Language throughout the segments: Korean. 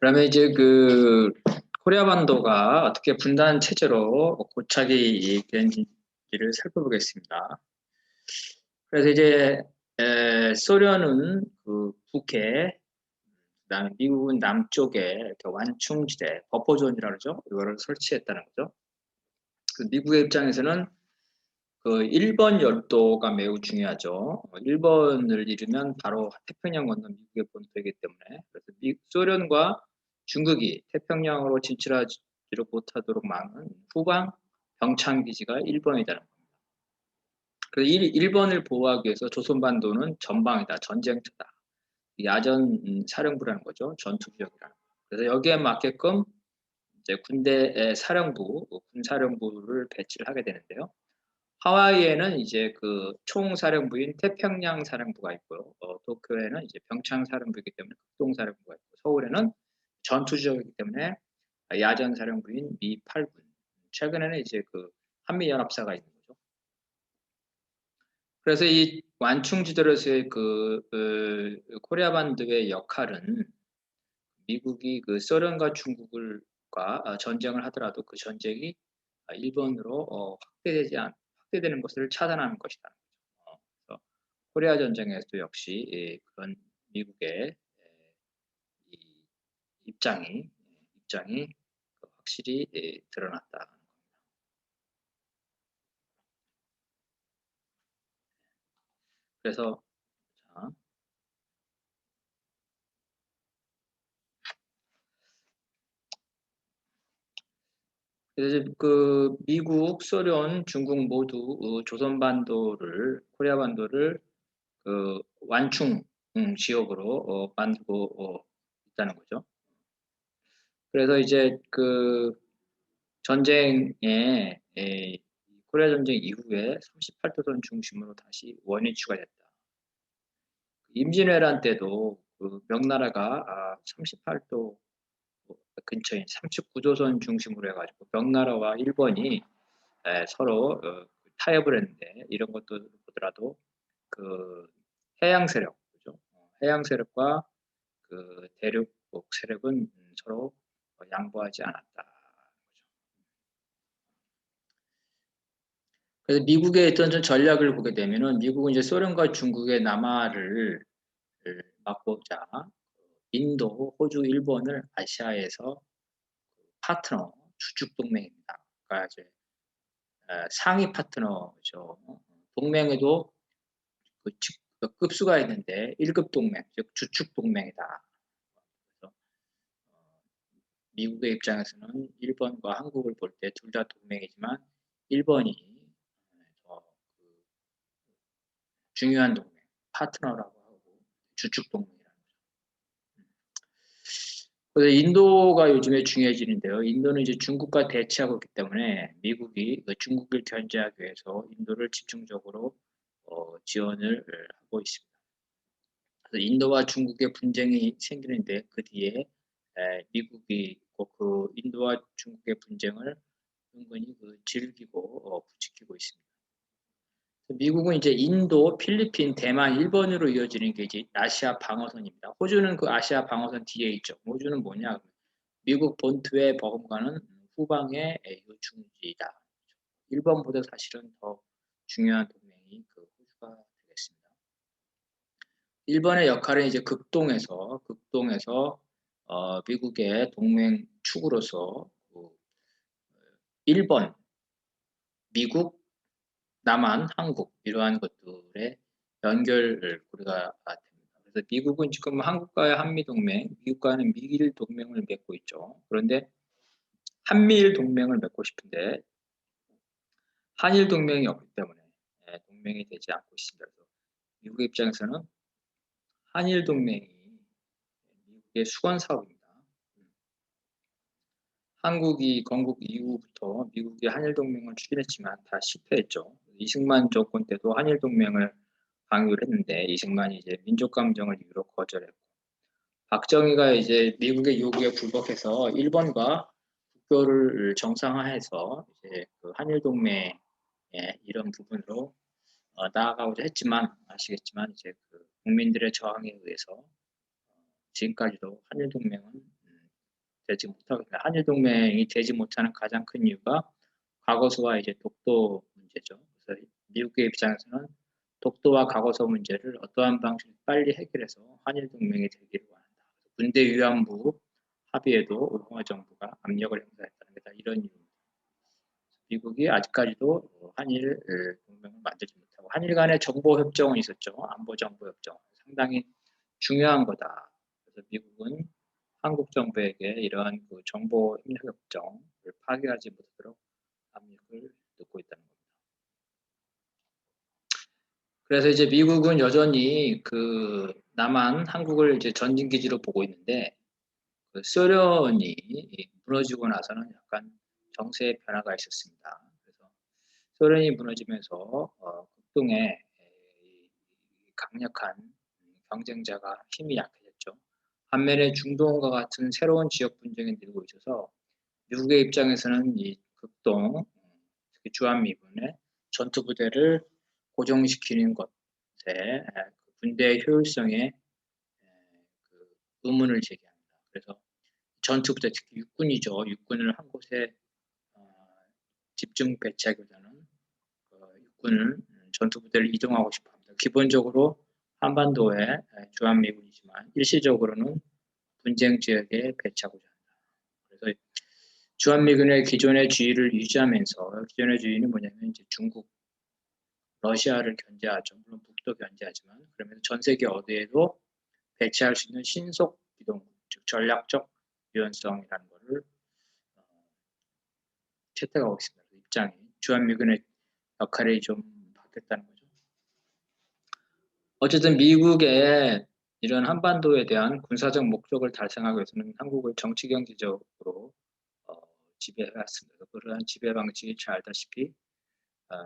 그러면 이제 그 코리아 반도가 어떻게 분단 체제로 고착이 된지를 살펴보겠습니다. 그래서 이제 에, 소련은 그 북에 그다음에 미국은 남쪽에 완충지대 버퍼존이라고 그러죠. 이거를 설치했다는 거죠. 그 미국의 입장에서는 그 1번 열도가 매우 중요하죠. 1번을 잃으면 바로 태평양 건너 미국의 본토이기 때문에 그래서 미, 소련과 중국이 태평양으로 진출하지 못하도록 막은 후방 병창 기지가 1번이라는 겁니다. 그래서 1, 번을 보호하기 위해서 조선반도는 전방이다, 전쟁터다. 야전 사령부라는 거죠. 전투 구역이라는 거. 그래서 여기에 맞게끔 이제 군대 사령부, 군 사령부를 배치를 하게 되는데요. 하와이에는 이제 그 총사령부인 태평양 사령부가 있고요. 어, 도쿄에는 이제 병창 사령부이기 때문에 극동 사령부가 있고 서울에는 전투지역이기 때문에 야전 사령부인 미 8군. 최근에는 이제 그 한미 연합사가 있는 거죠. 그래서 이 완충지대로서의 그, 그 코리아 반도의 역할은 미국이 그 소련과 중국을과 전쟁을 하더라도 그 전쟁이 일본으로 어, 확대되지 않, 확대되는 것을 차단하는 것이다. 어, 그래서 코리아 전쟁에서도 역시 예, 그런 미국의 예, 입장이 입장이 확실히 예, 드러났다. 그래서 자, 그래서 그 미국, 소련, 중국 모두 어, 조선 반도를 코리아 반도를 그 완충 음, 지역으로 어, 만들고 어, 있다는 거죠. 그래서 이제 그 전쟁에 에, 코리아 전쟁 이후에 38도선 중심으로 다시 원이 추가됐다. 임진왜란 때도 그 명나라가 아, 38도 근처인 39도선 중심으로 해가지고 명나라와 일본이 에, 서로 어, 타협을 했는데 이런 것도 보더라도 그 해양 세력, 그죠? 어, 해양 세력과 그 대륙 세력은 서로 양보하지 않았다. 그래서 미국의 어떤 전략을 보게 되면은 미국은 이제 소련과 중국의 남하를 막고자 인도, 호주, 일본을 아시아에서 파트너, 주축 동맹입니다. 그러니까 이제 상위 파트너죠. 동맹에도 그 급수가 있는데 1급 동맹, 즉 주축 동맹이다. 미국의 입장에서는 일본과 한국을 볼 때 둘 다 동맹이지만 일본이 중요한 동맹, 파트너라고 하고 주축 동맹이라는 거죠. 그래서 인도가 요즘에 중요해지는데요. 인도는 이제 중국과 대치하고 있기 때문에 미국이 그 중국을 견제하기 위해서 인도를 집중적으로 어, 지원을 하고 있습니다. 그래서 인도와 중국의 분쟁이 생기는데 그 뒤에 에, 미국이 그 인도와 중국의 분쟁을 은근히 그 즐기고 어, 부추기고 있습니다. 미국은 이제 인도, 필리핀, 대만, 일본으로 이어지는 게 이제 아시아 방어선입니다. 호주는 그 아시아 방어선 뒤에 있죠. 호주는 뭐냐? 미국 본토의 버금가는 후방의 요충지이다. 일본보다 사실은 더 중요한 동맹이 그 호주가 되겠습니다. 일본의 역할은 이제 극동에서 극동에서 어, 미국의 동맹 축으로서 그 일본, 미국, 남한, 한국 이러한 것들의 연결을 우리가 됩니다. 그래서 미국은 지금 한국과의 한미 동맹, 미국과는 미일 동맹을 맺고 있죠. 그런데 한미일 동맹을 맺고 싶은데 한일 동맹이 없기 때문에 예, 동맹이 되지 않고 있습니다. 미국의 입장에서는 한일 동맹이 미국의 수건 사업입니다. 한국이 건국 이후부터 미국이 한일 동맹을 추진했지만 다 실패했죠. 이승만 정권 때도 한일 동맹을 강요를 했는데 이승만이 이제 민족 감정을 이유로 거절했고 박정희가 이제 미국의 요구에 불복해서 일본과 국교를 정상화해서 이제 그 한일 동맹의 이런 부분으로 어, 나아가고자 했지만 아시겠지만 이제 그 국민들의 저항에 의해서 어, 지금까지도 한일 동맹은 음, 되지 못하고 있습니다. 한일 동맹이 되지 못하는 가장 큰 이유가 과거수와 이제 독도 문제죠. 그래서 미국의 입장에서는 독도와 과거서 문제를 어떠한 방식으로 빨리 해결해서 한일 동맹이 되기를 원한다. 군대 위안부 합의에도 우리나라 정부가 압력을 행사했다는 게 다 이런 이유입니다. 미국이 아직까지도 한일 동맹을 만들지 못하고 한일 간의 정보 협정은 있었죠. 안보 정보 협정 상당히 중요한 거다. 미국은 한국 정부에게 이러한 그 정보 협력 협정을 파기하지 못하도록 압력을 넣고 있다는 겁니다. 그래서 이제 미국은 여전히 그 남한 한국을 이제 전진 기지로 보고 있는데 그 소련이 무너지고 나서는 약간 정세의 변화가 있었습니다. 그래서 소련이 무너지면서 어, 극동에 강력한 경쟁자가 힘이 약해졌죠. 반면에 중동과 같은 새로운 지역 분쟁이 늘고 있어서 미국의 입장에서는 이 극동, 특히 주한미군의 전투 부대를 고정시키는 것에 그 군대의 효율성에 그 의문을 제기합니다. 그래서 전투 부대 특히 육군이죠. 육군을 한 곳에 어, 집중 배치하기보다는 그 육군을 전투 부대를 이동하고 싶어 합니다. 기본적으로 한반도에 주한미군이지만 일시적으로는 분쟁 지역에 배치하고자 한다. 그래서 주한미군의 기존의 주의를 유지하면서 기존의 주의는 뭐냐면 이제 중국, 러시아를 견제하죠. 물론 북도 견제하지만 그러면서 전 세계 어디에도 배치할 수 있는 신속 기동, 즉 전략적 유연성이라는 것을 어, 채택하고 있습니다. 입장이 주한미군의 역할이 좀 바뀌었다는 거죠. 어쨌든 미국의 이런 한반도에 대한 군사적 목적을 달성하기 위해서는 한국을 정치 경제적으로 어, 지배해왔습니다. 그러한 지배 방식이 잘 알다시피 어,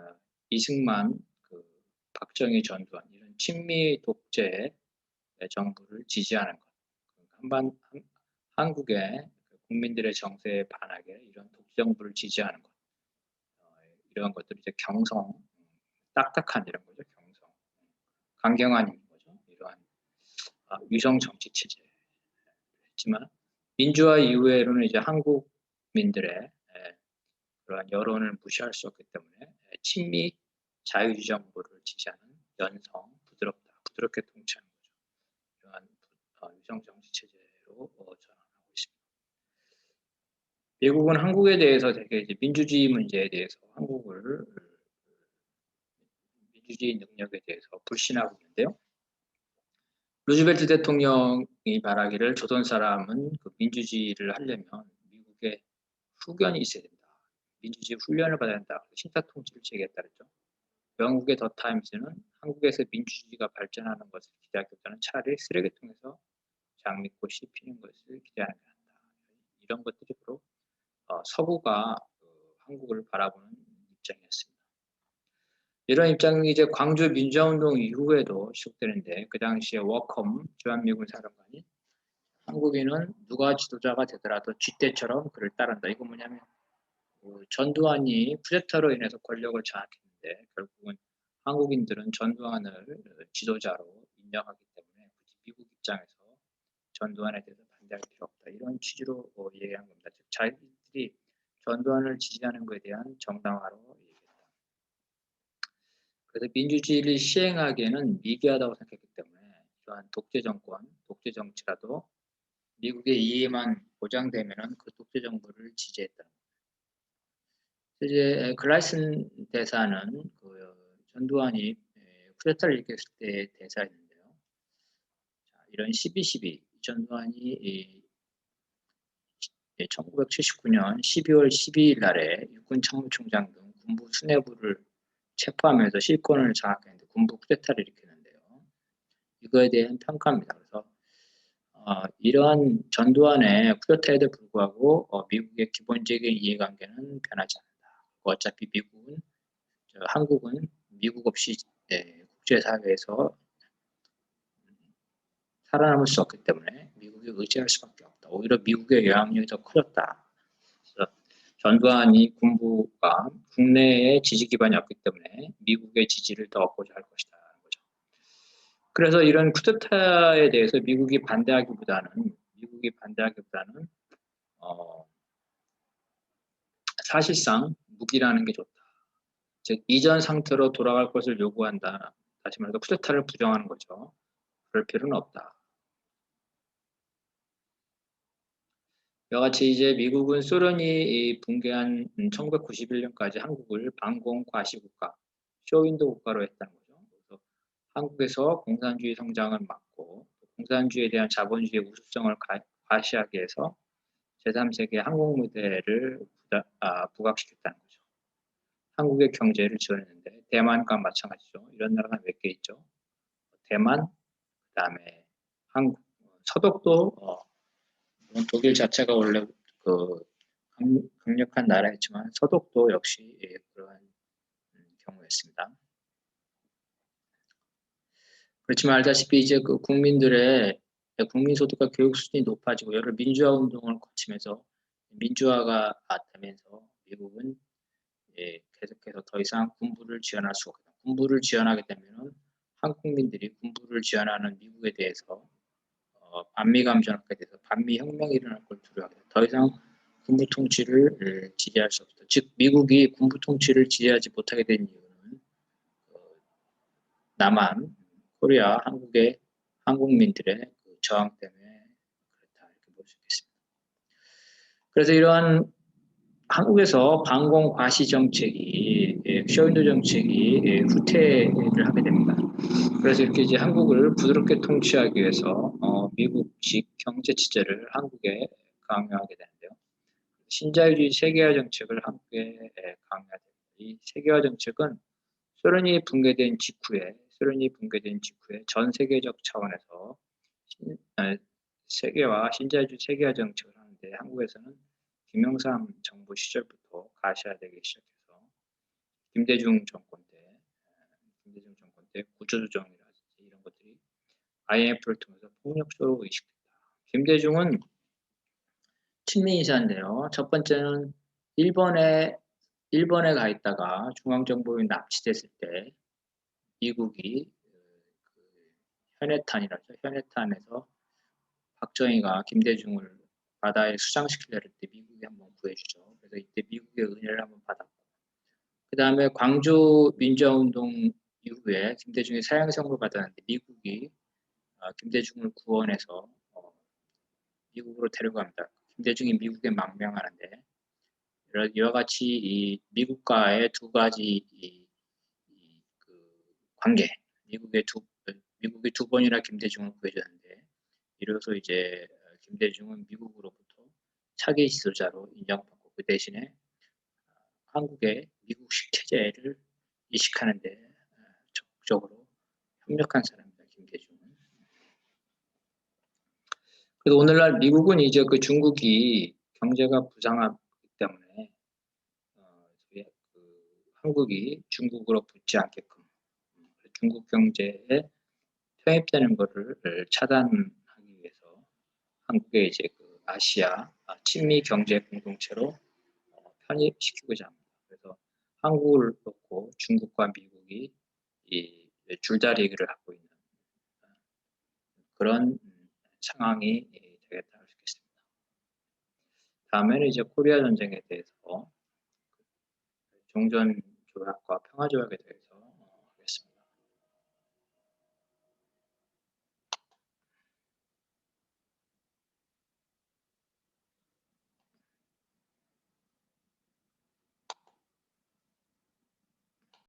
이승만, 그 박정희 전두환 이런 친미 독재 정부를 지지하는 것, 한반 한, 한국의 국민들의 정세에 반하게 이런 독재 정부를 지지하는 것, 어, 이런 것들이 이제 경성, 딱딱한 이런 거죠. 강경한 거죠. 이러한 아, 위성 정치 체제. 했지만 민주화 이후에는 이제 한국민들의 그러한 여론을 무시할 수 없기 때문에 친미 자유주의 정부를 지지하는 연성, 부드럽다, 부드럽게 통치하는 거죠. 이러한 어, 위성 정치 체제로 어, 전환하고 있습니다. 미국은 한국에 대해서 되게 이제 민주주의 문제에 대해서 한국을 민주주의 능력에 대해서 불신하고 있는데요. 루즈벨트 대통령이 말하기를 조선 사람은 그 민주주의를 하려면 미국의 후견이 있어야 된다. 민주주의 훈련을 받아야 된다. 신사 통치를 제기했다 그랬죠. 영국의 더 타임스는 한국에서 민주주의가 발전하는 것을 기대하기보다는 차라리 쓰레기통에서 장미꽃이 피는 것을 기대하는 게 낫다. 이런 것들이 바로 어, 서구가 그 한국을 바라보는 입장이었습니다. 이런 입장이 이제 광주 민주화운동 이후에도 지속되는데 그 당시에 워컴 주한미군 사령관이 한국인은 누가 지도자가 되더라도 쥐떼처럼 그를 따른다. 이거 뭐냐면 그 전두환이 쿠데타로 인해서 권력을 장악했는데 결국은 한국인들은 전두환을 지도자로 인정하기 때문에 굳이 미국 입장에서 전두환에 대해서 반대할 필요 없다. 이런 취지로 뭐 얘기한 겁니다. 즉 자기들이 전두환을 지지하는 것에 대한 정당화로. 그래서 민주주의를 시행하기에는 미개하다고 생각했기 때문에 이러한 독재 정권, 독재 정치라도 미국의 이해만 보장되면은 그 독재 정부를 지지했다. 이제 글라이슨 대사는 그 전두환이 쿠데타를 일으켰을 때 대사였는데요. 자, 이런 12.12 전두환이 1979년 12월 12일 날에 육군 참모총장 등 군부 수뇌부를 체포하면서 실권을 장악했는데 군부 쿠데타를 일으켰는데요. 이거에 대한 평가입니다. 그래서 어, 이러한 전두환의 쿠데타에도 불구하고 어, 미국의 기본적인 이해관계는 변하지 않는다. 어차피 미국은 한국은 미국 없이 네, 국제사회에서 살아남을 수 없기 때문에 미국에 의지할 수밖에 없다. 오히려 미국의 영향력이 더 커졌다. 전두환이 군부가 국내에 지지 기반이 없기 때문에 미국의 지지를 더 얻고자 할 것이다. 그래서 이런 쿠데타에 대해서 미국이 반대하기보다는 미국이 반대하기보다는 어, 사실상 무기라는 게 좋다. 즉 이전 상태로 돌아갈 것을 요구한다. 다시 말해서 쿠데타를 부정하는 거죠. 그럴 필요는 없다. 이와 같이 이제 미국은 소련이 붕괴한 1991년까지 한국을 반공 과시국가, 쇼윈도 국가로 했다는 거죠. 그래서 한국에서 공산주의 성장을 막고 공산주의에 대한 자본주의의 우수성을 과시하기 위해서 제3세계 항공 무대를 아, 부각시켰다는 거죠. 한국의 경제를 지원했는데 대만과 마찬가지죠. 이런 나라가 몇 개 있죠. 대만, 그 다음에 한국, 서독도 어, 독일 자체가 원래 그 강력한 나라였지만 서독도 역시 예, 그러한 경우였습니다. 그렇지만 알다시피 이제 그 국민들의 국민 소득과 교육 수준이 높아지고 여러 민주화 운동을 거치면서 민주화가 되면서 미국은 예, 계속해서 더 이상 군부를 지원할 수가 없다. 군부를 지원하게 되면 한 국민들이 군부를 지원하는 미국에 대해서 어, 반미 감정하게 돼서 반미 혁명이 일어날 걸 두려워하게 돼. 더 이상 군부 통치를 예, 지지할 수 없다. 즉 미국이 군부 통치를 지지하지 못하게 된 이유는 어, 남한, 코리아, 한국의 한국민들의 그 저항 때문에 그렇다 이렇게 볼 수 있겠습니다. 그래서 이러한 한국에서 방공 과시 정책이 예, 쇼윈도 정책이 예, 후퇴를 하게 됩니다. 그래서 이렇게 이제 한국을 부드럽게 통치하기 위해서 어, 미국식 경제 체제를 한국에 강요하게 되는데요. 신자유주의 세계화 정책을 한국에 예, 강요하게. 이 세계화 정책은 소련이 붕괴된 직후에 소련이 붕괴된 직후에 전 세계적 차원에서 신, 아, 세계화 신자유주의 세계화 정책을 하는데 한국에서는 김영삼 정부 시절부터 가시화되기 시작해서 김대중 정권 때 김대중 정권 때 구조조정이라든지 이런 것들이 IMF를 통해서 폭력적으로 의식됐다. 김대중은 친민이사인데요. 첫 번째는 일본에 일본에 가 있다가 중앙정부에 납치됐을 때 미국이 그 현해탄이라죠. 현해탄에서 박정희가 김대중을 바다에 수장시키려를 때 미국이 한번 구해주죠. 그래서 이때 미국의 은혜를 한번 받았고 그 다음에 광주 민주화운동 이후에 김대중이 사형선고 받았는데 미국이 어, 김대중을 구원해서 어, 미국으로 데려갑니다. 김대중이 미국에 망명하는데 이와 같이 이 미국과의 두 가지 이, 이, 그 관계, 미국의 두 미국이 두 번이나 김대중을 구해줬는데 이로써 이제 김대중은 미국으로부터 차기 지도자로 인정받고 그 대신에 한국의 미국식 체제를 이식하는데 어, 적극적으로 협력한 사람입니다. 김대중은. 그래서 오늘날 미국은 이제 그 중국이 경제가 부상하기 때문에 어, 그 한국이 중국으로 붙지 않게끔 중국 경제에 편입되는 것을 차단 한국의 이제 그 아시아 아, 친미 경제 공동체로 어, 편입시키고자 합니다. 그래서 한국을 놓고 중국과 미국이 이 줄다리기를 하고 있는 어, 그런 상황이 되겠다 할 수 있겠습니다. 다음에는 이제 코리아 전쟁에 대해서 종전 조약과 평화 조약에 대해서